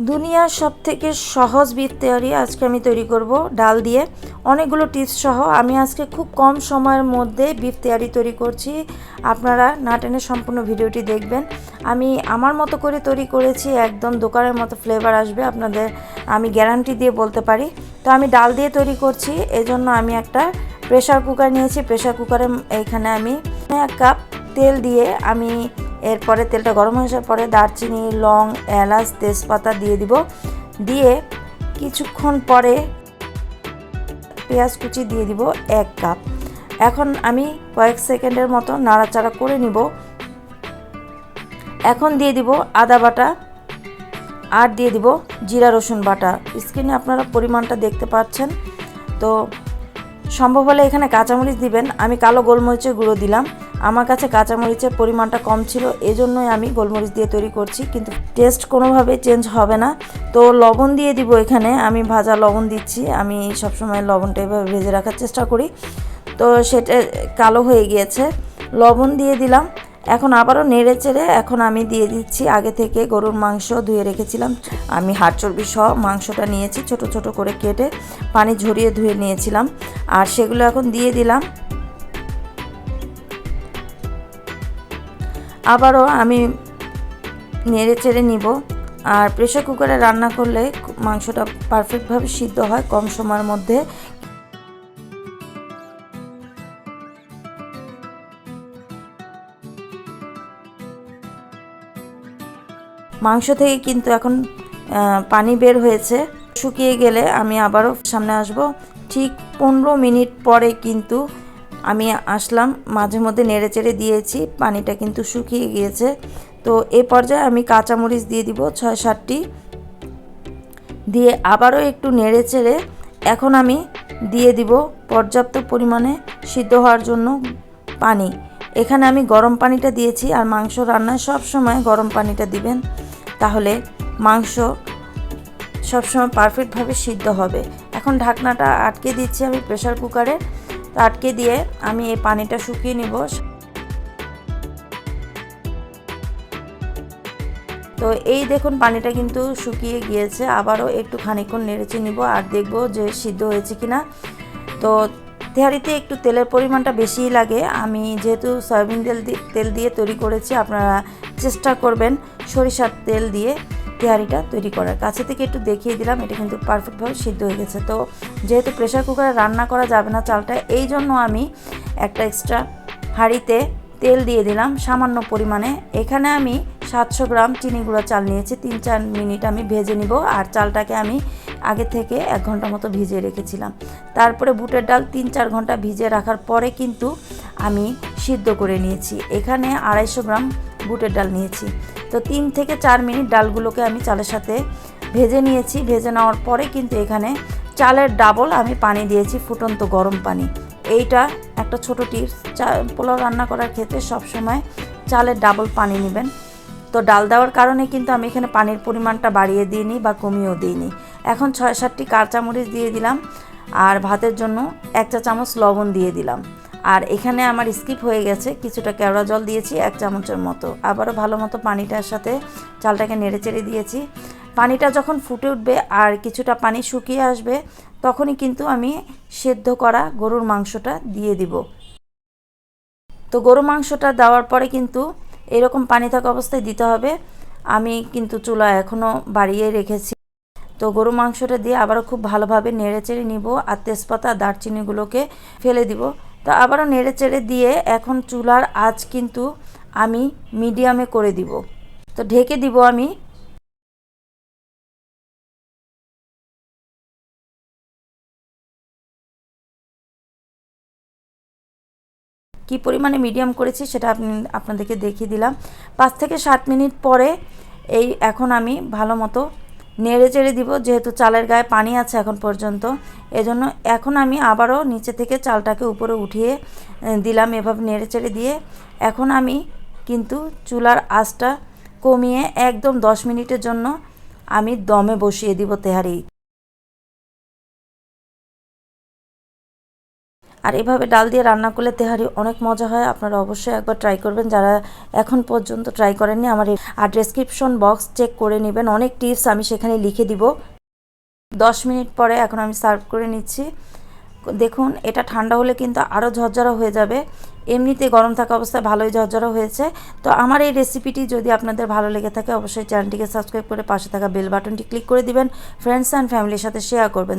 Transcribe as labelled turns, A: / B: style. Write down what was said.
A: দুনিয়ার সব থেকে সহজ বিট তেয়ারি আজকে আমি তৈরি করব, ডাল দিয়ে। অনেকগুলো টিপস সহ আমি আজকে খুব কম সময়ের মধ্যে বিফ তেয়ারি তৈরি করছি। আপনারা না টেনে সম্পূর্ণ ভিডিওটি দেখবেন। আমি আমার মতো করে তৈরি করেছি, একদম দোকানের মতো ফ্লেভার আসবে আপনাদের, আমি গ্যারান্টি দিয়ে বলতে পারি। তো আমি ডাল দিয়ে তৈরি করছি, এজন্য আমি একটা প্রেশার কুকার নিয়েছি। প্রেশার কুকারে এখানে আমি এক কাপ তেল দিয়ে আমি এরপরে তেলটা গরম হয়ে আসার পরে দারচিনি, লং, এলাচ, তেজপাতা দিয়ে দিব। দিয়ে কিছুক্ষণ পরে পেঁয়াজ কুচি দিয়ে দিব এক কাপ। এখন আমি কয়েক সেকেন্ডের মতো নাড়াচাড়া করে নিব। এখন দিয়ে দিব আদা বাটা আর দিয়ে দিব জিরা রসুন বাটা। স্ক্রিনে আপনারা পরিমাণটা দেখতে পাচ্ছেন। তো সম্ভব হলে এখানে কাঁচামরিচ দিবেন। আমি কালো গোলমরিচের গুঁড়ো দিলাম। আমার কাছে কাঁচামরিচের পরিমাণটা কম ছিল, এজন্যই আমি গোলমরিচ দিয়ে তৈরি করছি। কিন্তু টেস্ট কোনোভাবে চেঞ্জ হবে না। তো লবণ দিয়ে দিব এখানে। আমি ভাজা লবণ দিচ্ছি। আমি সবসময় লবণটা এভাবে ভেজে রাখার চেষ্টা করি। তো সেটা কালো হয়ে গিয়েছে। লবণ দিয়ে দিলাম। এখন আবারও নেড়ে চেড়ে এখন আমি দিয়ে দিচ্ছি। আগে থেকে গরুর মাংস ধুয়ে রেখেছিলাম। আমি হাড় চর্বি সহ মাংসটা নিয়েছি ছোট ছোট করে কেটে পানি ঝরিয়ে ধুয়ে নিয়েছিলাম। আর সেগুলো এখন দিয়ে দিলাম। আবারও আমি নেড়ে চেড়ে নিব। আর প্রেশার কুকারে রান্না করলে মাংসটা পারফেক্টভাবে সিদ্ধ হয় কম সময়ের মধ্যে। মাংস থেকে কিন্তু এখন পানি বের হয়েছে। শুকিয়ে গেলে আমি আবারও সামনে আসব। ঠিক পনেরো মিনিট পরে কিন্তু আমি আসলাম। মাঝে মধ্যে নেড়ে চেড়ে দিয়েছি, পানিটা কিন্তু শুকিয়ে গিয়েছে। তো এ পর্যায়ে আমি কাঁচামরিচ দিয়ে দিব ছয় সাতটি। দিয়ে আবারও একটু নেড়ে চেড়ে এখন আমি দিয়ে দিব পর্যাপ্ত পরিমাণে সিদ্ধ হওয়ার জন্য পানি। এখানে আমি গরম পানিটা দিয়েছি আর মাংস রান্নায় সব সময় গরম পানিটা দিবেন। তাহলে মাংস সবসময় পারফেক্টভাবে সিদ্ধ হবে। এখন ঢাকনাটা আটকে দিচ্ছি আমি প্রেশার কুকারে আটকে দিয়ে আমি এই পানিটা শুকিয়ে নিব। তো এই দেখুন পানিটা কিন্তু শুকিয়ে গিয়েছে। আবারও একটু খানিক্ষণ নেড়েচে নিব আর দেখব যে সিদ্ধ হয়েছে কিনা। তো তেহারিতে একটু তেলের পরিমাণটা বেশিই লাগে। আমি যেহেতু সয়াবিন তেল তেল দিয়ে তৈরি করেছি, আপনারা চেষ্টা করবেন সরিষার তেল দিয়ে তেহারিটা তৈরি করার। কাছে থেকে একটু দেখিয়ে দিলাম, এটা কিন্তু পারফেক্টভাবে সিদ্ধ হয়ে গেছে। তো যেহেতু প্রেশার কুকারে রান্না করা যাবে না চালটা, এই জন্য আমি একটা এক্সট্রা হাঁড়িতে তেল দিয়ে দিলাম সামান্য পরিমাণে। এখানে আমি সাতশো গ্রাম চিনি গুঁড়া চাল নিয়েছি, তিন চার মিনিট আমি ভেজে নিব আর চালটাকে আমি আগে থেকে এক ঘণ্টা মতো ভিজিয়ে রেখেছিলাম। তারপরে বুটের ডাল তিন চার ঘণ্টা ভিজিয়ে রাখার পরে কিন্তু আমি সিদ্ধ করে নিয়েছি। এখানে আড়াইশো গ্রাম বুটের ডাল নিয়েছি। তো তিন থেকে চার মিনিট ডালগুলোকে আমি চালের সাথে ভেজে নিয়েছি। ভেজে নেওয়ার পরে কিন্তু এখানে চালের ডাবল আমি পানি দিয়েছি, ফুটন্ত গরম পানি। এইটা একটা ছোট টিপস। চা, পোলাও রান্না করার ক্ষেত্রে সবসময় চালের ডাবল পানি নেবেন। তো ডাল দেওয়ার কারণে কিন্তু আমি এখানে পানির পরিমাণটা বাড়িয়ে দিইনি বা কমিয়েও দিইনি। এখন ছয় সাতটি কাঁচামরিচ দিয়ে দিলাম। আর ভাতের জন্য এক চা চামচ লবণ দিয়ে দিলাম। আর এখানে আমার স্কিপ হয়ে গেছে, কিছুটা কেওড়া জল দিয়েছি, এক চামচের মতো। আবারও ভালো মতো পানিটার সাথে চালটাকে নেড়ে চেড়ে দিয়েছি। পানিটা যখন ফুটে উঠবে আর কিছুটা পানি শুকিয়ে আসবে, তখনই কিন্তু আমি সেদ্ধ করা গরুর মাংসটা দিয়ে দিব। তো গরু মাংসটা দেওয়ার পরে কিন্তু এরকম পানি থাকা অবস্থায় দিতে হবে। আমি কিন্তু চুলা এখনও বাড়িয়ে রেখেছি। তো গরু মাংসটা দিয়ে আবারও খুব ভালোভাবে নেড়ে চেড়ে নিব আর তেজপাতা, দারচিনিগুলোকে ফেলে দিব। তো আবারও নেড়ে চেড়ে দিয়ে এখন চুলার আঁচ কিন্তু আমি মিডিয়ামে করে দিব। তো ঢেকে দিব আমি। কি পরিমাণে মিডিয়াম করেছি সেটা আপনি, আপনাদেরকে দেখিয়ে দিলাম। পাঁচ থেকে সাত মিনিট পরে এই এখন আমি ভালো মতো নেড়ে চেড়ে দিব, যেহেতু চালের গায়ে পানি আছে এখন পর্যন্ত। এজন্য এখন আমি আবারও নিচে থেকে চালটাকে উপরে উঠিয়ে দিলাম এভাবে নেড়ে চেড়ে দিয়ে। এখন আমি কিন্তু চুলার আঁচটা কমিয়ে একদম দশ মিনিটের জন্য আমি দমে বসিয়ে দিব তেহারি। আর এভাবে ডাল দিয়ে রান্না করলে তেহারি অনেক মজা হয়। আপনারা অবশ্যই একবার ট্রাই করবেন। যারা এখন পর্যন্ত ট্রাই করেননি, আমার আর ডেসক্রিপশন বক্স চেক করে নেবেন। অনেক টিপস আমি সেখানে লিখে দিব। দশ মিনিট পরে এখন আমি সার্ভ করে নিচ্ছি। দেখুন, এটা ঠান্ডা হলে কিন্তু আরও ঝরঝরা হয়ে যাবে। এমনিতে গরম থাকা অবস্থায় ভালোই ঝরঝরা হয়েছে। তো আমার এই রেসিপিটি যদি আপনাদের ভালো লেগে থাকে, অবশ্যই চ্যানেলটিকে সাবস্ক্রাইব করে পাশে থাকা বেল বাটনটি ক্লিক করে দিবেন। ফ্রেন্ডস অ্যান্ড ফ্যামিলির সাথে শেয়ার করবেন।